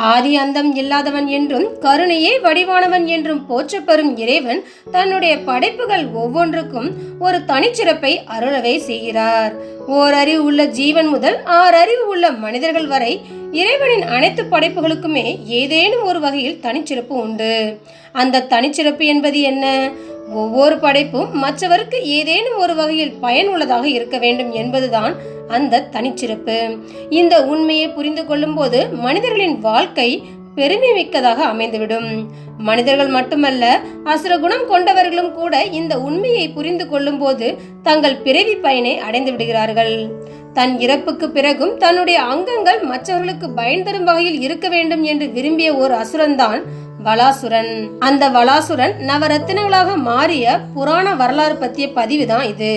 ஆதி அந்தம் இல்லாதவன் என்றும் கருணையே வடிவானவன் என்றும் போற்றப்பெறும் இறைவன் தன்னுடைய படைப்புகள் ஒவ்வொன்றுக்கும் ஒரு தனிச்சிறப்பை அருளவே செய்கிறார். ஓர் அறிவு உள்ள ஜீவன் முதல் ஆறு அறிவு உள்ள மனிதர்கள் வரை இறைவனின் அனைத்து படைப்புகளுக்குமே ஏதேனும் ஒரு வகையில் தனிச்சிறப்பு உண்டு. அந்த தனிச்சிறப்பு என்பது என்ன? ஒவ்வொரு படைப்பும் மற்றவருக்கு ஏதேனும் ஒரு வகையில் பயனுள்ளதாக இருக்க வேண்டும் என்பதுதான் அந்த தனிச்சிறப்பு. இந்த உண்மையை புரிந்து கொள்ளும்போது மனிதர்களின் வாழ்க்கை பெருமை மிக்கதாக அமைந்துவிடும். மனிதர்கள் மட்டுமல்ல அசுர குணம் கொண்டவர்களும் கூட இந்த உண்மையை புரிந்து கொள்ளும்போது தங்கள் பிறவி பயனை அடைந்து விடுகிறார்கள். தன் இறப்புக்கு பிறகும் தன்னுடைய அங்கங்கள் மற்றவர்களுக்கு பயன் தரும் வகையில் இருக்க வேண்டும் என்று விரும்பிய ஒரு அசுரன்தான் வலாசுரன் அந்த வலாசுரன் நவரத்தினங்களாக மாறிய புராண வரலாறு பற்றிய பதிவு தான் இது.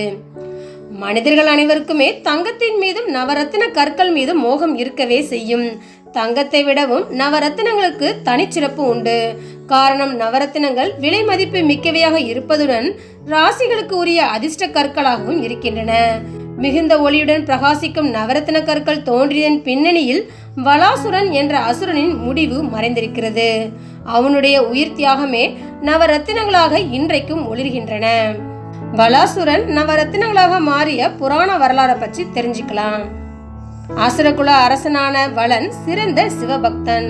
மனிதர்கள் அனைவருக்குமே தங்கத்தின் மீதும் நவரத்தின கற்கள் மீதும் மோகம் இருக்கவே செய்யும். தங்கத்தை விடவும் நவரத்தினங்களுக்கு தனிச்சிறப்பு உண்டு. காரணம் நவரத்தினங்கள் விலை மதிப்பு மிக்கவையாக இருப்பதுடன் ராசிகளுக்கு உரிய அதிர்ஷ்ட கற்களாகவும் இருக்கின்றன. மிகுந்த ஒளியுடன் பிரகாசிக்கும் நவரத்தின கற்கள் தோன்றியதன் பின்னணியில் வலாசுரன் என்ற அசுரனின் முடிவு மறைந்திருக்கிறது. அவனுடைய உயிர் தியாகமே நவரத்தினங்களாக இன்றைக்கும் ஒளிர்கின்றன. பலாசுரன் நவரத்தினங்களாக மாறிய புராண வரலாறை பற்றி தெரிஞ்சுக்கலாம். அசுரகுல அரசனான வளன் சிறந்த சிவபக்தன்.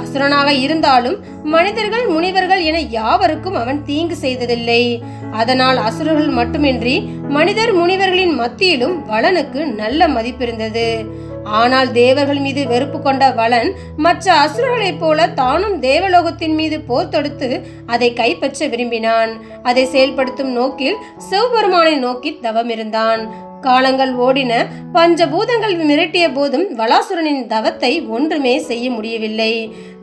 அசுரனாக இருந்தாலும் மனிதர்கள் முனிவர்கள் என யாவருக்கும் அவன் தீங்கு செய்ததில்லை. அதனால் அசுரர்கள் மட்டுமின்றி மனிதர் முனிவர்களின் மத்தியிலும் வளனுக்கு நல்ல மதிப்பிருந்தது. ஆனால் தேவர்கள் மீது வெறுப்பு கொண்ட வளன் மற்ற அசுரர்களைப் போல தானும் தேவலோகத்தின் மீது போர் தொடுத்து அதை கைப்பற்ற விரும்பினான். அதை செயல்படுத்தும் நோக்கில் சிவபெருமானை நோக்கி தவம் இருந்தான் காலங்கள் ஓடின பஞ்சபூதங்கள் மிரட்டிய போதும் வலாசுரனின் தவத்தை ஒன்றுமே செய்ய முடியவில்லை.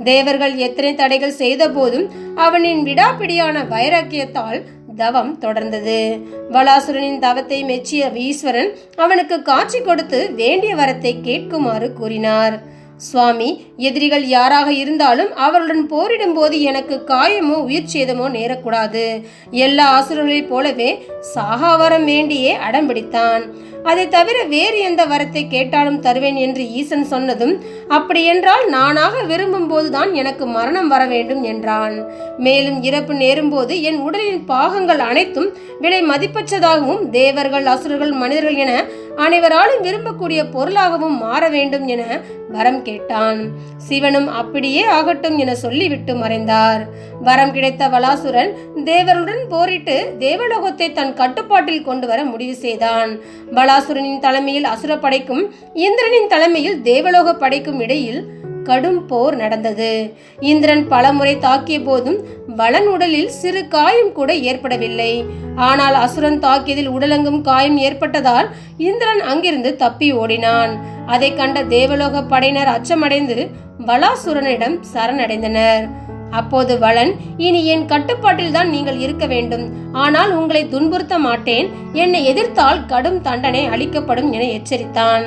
தேவர்கள் எத்தனை தடைகள் செய்த போதும் அவனின் விடாப்பிடியான வைராக்கியத்தால் தவம் தொடர்ந்தது. வலாசுரனின் தவத்தை மெச்சிய ஈஸ்வரன் அவனுக்கு காட்சி கொடுத்து வேண்டிய வரத்தை கேட்குமாறு கூறினார். சுவாமி எதிரிகள் யாராக இருந்தாலும் அவர்களுடன் போரிடும் போது எனக்கு காயமோ உயிர் சேதமோ நேரக்கூடாது. எல்லா ஆசுரர்களைப் போலவே சாகாவரம் வேண்டியே அடம்பிடித்தான் அதை தவிர வேறு எந்த வரத்தை கேட்டாலும் தருவேன் என்று ஈசன் சொன்னதும் அப்படியென்றால் நானாக விரும்பும் போதுதான் எனக்கு மரணம் வர வேண்டும் என்றான். மேலும் இறப்பு நேரும்போது என் உடலின் பாகங்கள் அனைத்தும் விலை மதிப்பற்றதாகவும் தேவர்கள் அசுரர்கள் மனிதர்கள் என அனைவராலும் விரும்பக்கூடிய பொருளாகவும் மாற வேண்டும் என வரம் கேட்டான். சிவனும் அப்படியே ஆகட்டும் என சொல்லிவிட்டு மறைந்தார். வரம் கிடைத்த வலாசுரன் தேவருடன் போரிட்டு தேவலோகத்தை தன் கட்டுப்பாட்டில் கொண்டு வர முடிவு செய்தான். பலாசுரனின் தலைமையில் அசுர படைக்கும் இந்திரனின் தலைமையில் தேவலோக படைக்கும் இடையில் கடும் போர் நடந்தது. இந்திரன் பலமுறை தாக்கிய போதும் வளன் உடலில் சிறு காயம் கூட ஏற்படவில்லை. ஆனால் அசுரன் தாக்கியதில் உடலெங்கும் காயம் ஏற்பட்டதால் இந்திரன் அங்கிருந்து தப்பி ஓடினான். அதை கண்ட தேவலோக படையினர் அச்சமடைந்து பலாசுரனிடம் சரணடைந்தனர். அப்போது வளன் இனி என் கட்டுப்பாட்டில் தான் நீங்கள் இருக்க வேண்டும். ஆனால் உங்களை துன்புறுத்த மாட்டேன். என்னை எதிர்த்தால் கடும் தண்டனை அளிக்கப்படும் என எச்சரித்தான்.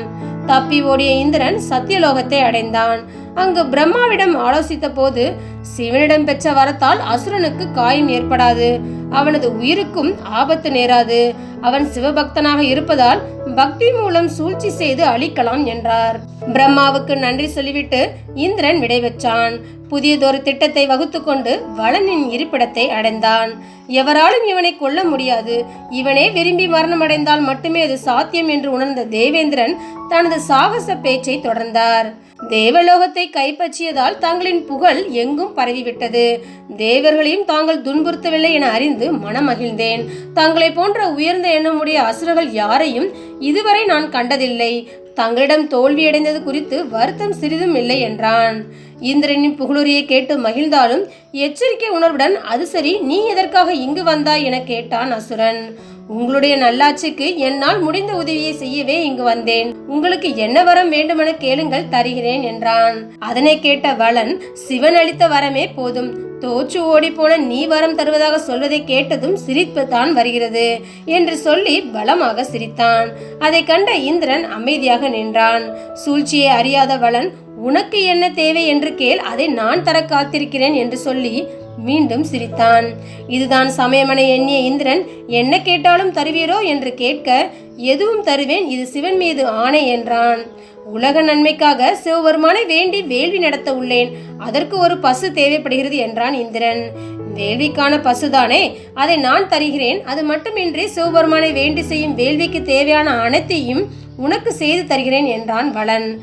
தப்பி ஓடிய இந்திரன் சத்தியலோகத்தை அடைந்தான். அங்கு பிரம்மாவிடம் ஆலோசித்த போது சிவனிடம் பெற்ற வரத்தால் அசுரனுக்கு காயம் ஏற்படாது. அவனது உயிருக்கும் ஆபத்து நேராது. அவன் சிவபக்தனாக இருப்பதால் பக்தி மூலம் சூழ்ச்சி செய்து அழிக்கலாம் என்றார். பிரம்மாவுக்கு நன்றி சொல்லிவிட்டு இந்திரன் விடைபெற்றான் புதியதொரு திட்டத்தை வகுத்துக்கொண்டு வளனின் இருப்பிடத்தை அடைந்தான். எவராலும் இவனை கொல்ல முடியாது. இவனே விரும்பி மரணமடைந்தால் மட்டுமே அது சாத்தியம் என்று உணர்ந்த தேவேந்திரன் தனது சாகச பேச்சை தொடர்ந்தார். தேவலோகத்தை கைப்பற்றியதால் தங்களின் புகழ் எங்கும் பரவிவிட்டது. தேவர்களையும் தாங்கள் துன்புறுத்தவில்லை என அறிந்து மனமகிழ்ந்தேன். தங்களை போன்ற உயர்ந்த எண்ணமுடைய அசுரர்கள் யாரையும் இதுவரை நான் கண்டதில்லை. தங்களிடம் தோல்வியடைந்தது குறித்து வருத்தம் சிறிதும் இல்லை என்றான். இந்திரனின் புகழுரையை கேட்டு மகிழ்ந்தாலும் எச்சரிக்கை உணர்வுடன் அது சரி நீ எதற்காக இங்கு வந்தாய்? என கேட்டான் அசுரன். உங்களுடைய நல்லாட்சிக்கு என்னால் முடிந்த உதவியை செய்யவே இங்கு வந்தேன். உங்களுக்கு என்ன வரம் வேண்டுமென கேளுங்கள் தருகிறேன் என்றான். அதனை கேட்ட வளன் சிவன் அளித்த வரமே போதும். தோற்று ஓடி போன நீ வரம் தருவதாக சொல்வதை கேட்டதும் சிரிப்பு தான் வருகிறது என்று சொல்லி பலமாக சிரித்தான். அதை கண்ட இந்திரன் அமைதியாக நின்றான். சூழ்ச்சியை அறியாத வளன் உனக்கு என்ன தேவை என்று கேள் அதை நான் தர காத்திருக்கிறேன் என்று சொல்லி மீண்டும் சிரித்தான். இதுதான் சமயமென எண்ணிய இந்திரன். என்ன கேட்டாலும் தருவீரோ? என்று கேட்க எதுவும் தருவேன். இது சிவன் மீது ஆணை என்றான். உலக நன்மைக்காக சிவபெருமானை வேண்டி வேள்வி நடத்த உள்ளேன். அதற்கு ஒரு பசு தேவைப்படுகிறது என்றான் இந்திரன். வேள்விக்கான பசுதானே. அதை நான் தருகிறேன். அது மட்டுமின்றி சிவபெருமானை வேண்டி செய்யும் வேள்விக்கு தேவையான அனைத்தையும் உனக்கு செய்து தருகிறேன் என்றான் வளன்.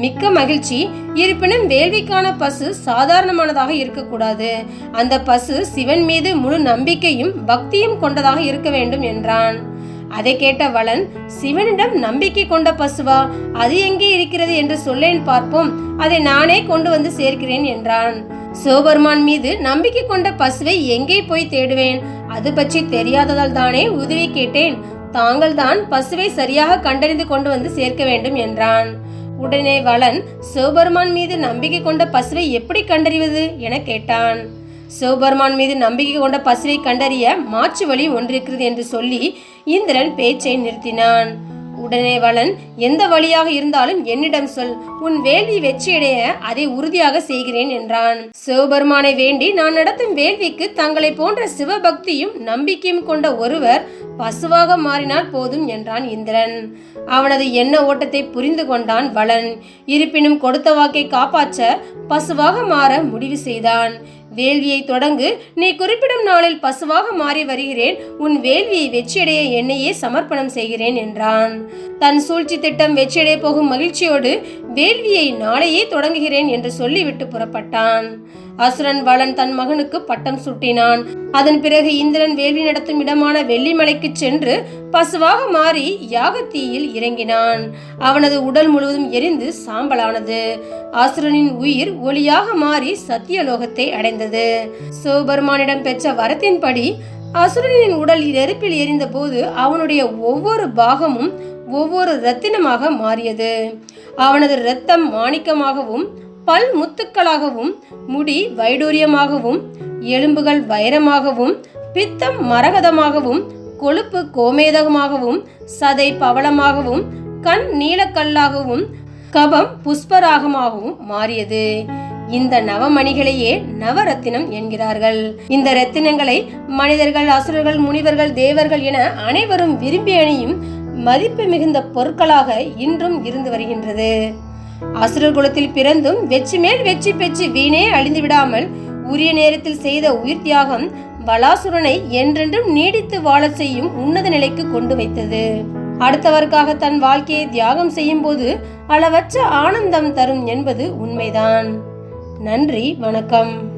மிக்க மகிழ்ச்சி. இருப்பினும் வேள்விக்கான பசு சாதாரணமானதாக இருக்கக்கூடாது. அந்த பசு சிவன் மீது முழு நம்பிக்கையும் பக்தியும் கொண்டதாக இருக்க வேண்டும் என்றான். அதை கேட்ட வளன் சிவனிடம் நம்பிக்கை கொண்ட பசுவா? அது எங்கே இருக்கிறது என்று சொல்லேன் பார்ப்போம். அதை நானே கொண்டு வந்து சேர்க்கிறேன் என்றான். சிவபெருமான் மீது நம்பிக்கை கொண்ட பசுவை எங்கே போய் தேடுவேன்? அது பற்றி தெரியாததால் தானே உதவி கேட்டேன். தாங்கள் தான் பசுவை சரியாக கண்டறிந்து கொண்டு வந்து சேர்க்க வேண்டும் என்றான். உடனே வளன் சிவபெருமான் மீது நம்பிக்கை கொண்ட பசுவை எப்படி கண்டறிவது என கேட்டான். சிவபெருமான் மீது நம்பிக்கை கொண்ட பசுவை கண்டறிய மாற்று வழி ஒன்றிருக்கிறது என்று சொல்லி இந்திரன் பேச்சை நிறுத்தினான். உடனே வளன் எந்த வழியாக இருந்தாலும் என்னிடம் சொல். உன் வேள்வி வெற்றியடைய அதை உறுதியாக செய்கிறேன் என்றான். சிவபெருமானை வேண்டி நான் நடத்தும் வேள்விக்கு தங்களை போன்ற சிவபக்தியும் நம்பிக்கையும் கொண்ட ஒருவர் பசுவாக மாறினால் போதும் என்றான் இந்திரன். அவனது எண்ண ஓட்டத்தை புரிந்து கொண்டான் வளன். இருப்பினும் கொடுத்த வாக்கை காப்பாற்ற பசுவாக மாற முடிவு செய்தான். வேள்வியை தொடங்கு நீ குறிப்பிடும் நாளில் பசுவாக மாறி வருகிறேன். உன் வேள்வியை வெற்றியடைய என்னையே சமர்ப்பணம் செய்கிறேன் என்றான். தன் சூழ்ச்சி திட்டம் வெற்றியடைய போகும் மகிழ்ச்சியோடு வேள்வியை நாளையே தொடங்குகிறேன் என்று சொல்லிவிட்டு புறப்பட்டான். அசுரன் வளன் தன் மகனுக்கு பட்டம் சூட்டினான். அதன் பிறகு இந்திரன் வேள்வி நடத்தும் இடமான வெள்ளிமலைக்கு சென்று பசுவாக மாறி யாகத்தீயில் இறங்கினான். அவனது உடல் முழுவதும் எரிந்து சாம்பலானது. அசுரனின் உயிர் ஒளியாக மாறி சத்தியலோகத்தை அடைந்தது. சிவபெருமானிடம் பெற்ற வரத்தின்படி அசுரனின் உடல் நெருப்பில் எரிந்த போது அவனுடைய ஒவ்வொரு பாகமும் ஒவ்வொரு ரத்தினமாக மாறியது. அவனது இரத்தம் மாணிக்கமாகவும் பல் முத்துக்களாகவும் முடி வைடூரியமாகவும் எலும்புகள் வைரமாகவும் பித்தம் மரகதமாகவும் கொழுப்பு கோமேதகமாகவும் சதை பவளமாகவும் கண் நீலக்கல்லாகவும் கபம் புஷ்பராகமாகவும் மாறியது. இந்த நவமணிகளையே நவரத்தினம் என்கிறார்கள். இந்த ரத்தினங்களை மனிதர்கள் அசுரர்கள் முனிவர்கள் தேவர்கள் என அனைவரும் விரும்பி அணியும் மதிப்பு மிகுந்த பொருட்களாக இன்றும் இருந்து வருகின்றது. அசுரர் குலத்தில் பிறந்தும் வெற்றி மேல் வெற்றி பெற்று வீணே அழிந்து விடாமல் உரிய நேரத்தில் செய்த உயிர் தியாகம் பலாசுரனை என்றென்றும் நீடித்து வாழச் செய்யும் உன்னத நிலைக்கு கொண்டு வைத்தது. அடுத்தவருக்காக தன் வாழ்க்கையை தியாகம் செய்யும் போது அளவற்ற ஆனந்தம் தரும் என்பது உண்மைதான். நன்றி வணக்கம்.